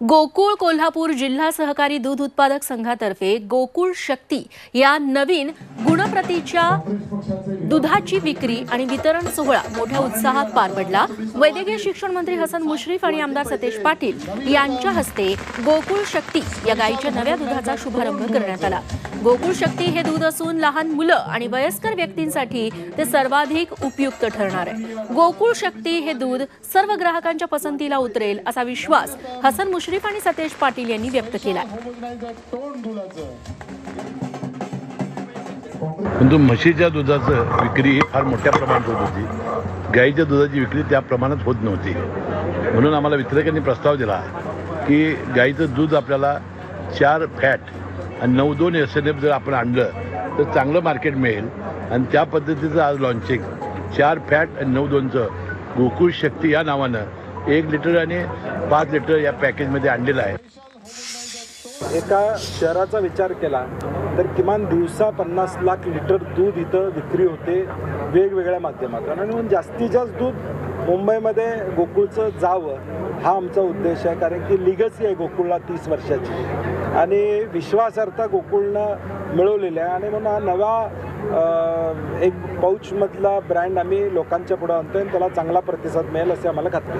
गोकुळ कोल्हापूर जिल्हा सहकारी दूध उत्पादक संघातर्फे गोकुळ शक्ती या नवीन गुणप्रतीच्या दुधाची विक्री आणि वितरण सोहळा मोठ्या उत्साहात पार पडला. वैद्यकीय शिक्षण मंत्री हसन मुश्रीफ आणि आमदार सतेज पाटील यांच्या हस्ते गोकुळ शक्ती या गायीच्या नव्या दुधाचा शुभारंभ करण्यात आला. गोकुळ शक्ती हे दूध असून लहान मुलं आणि वयस्कर व्यक्तींसाठी ते सर्वाधिक उपयुक्त ठरणार आहे. गोकुळ शक्ती हे दूध सर्व ग्राहकांच्या पसंतीला उतरेल असा विश्वास हसन मुश्रीफ आणि सतेज पाटील यांनी व्यक्त केला परंतु म्हशीच्या दुधाचं विक्री ही फार मोठ्या प्रमाणात होत होती. गाईच्या दुधाची विक्री त्या प्रमाणात होत नव्हती. म्हणून आम्हाला वितरकांनी प्रस्ताव दिला की गाईचं दूध आपल्याला चार फॅट आणि नऊ दोन एस एन एफ जर आपण आणलं तर चांगलं मार्केट मिळेल. आणि त्या पद्धतीचं आज लॉन्चिंग चार फॅट आणि नऊ दोनचं गोकुळ शक्ती या नावानं एक लिटर आणि पाच लिटर या पॅकेजमध्ये आणलेलं आहे. एका शहराचा विचार केला. तर किमान दिवसा पन्नास लाख लिटर दूध इथं विक्री होते वेगवेगळ्या माध्यमातून. आणि म्हणून जास्तीत जास्त दूध मुंबईमध्ये गोकुळचं जावं हा आमचा उद्देश आहे कारण की लिगसी आहे गोकुळला तीस वर्षाची. आणि विश्वासार्हता गोकुळनं मिळवलेली आहे. आणि म्हणून हा नवा एक पाऊचमधला ब्रँड आम्ही लोकांच्या पुढे आणतो आणि त्याला चांगला प्रतिसाद मिळेल असे आम्हाला खात्री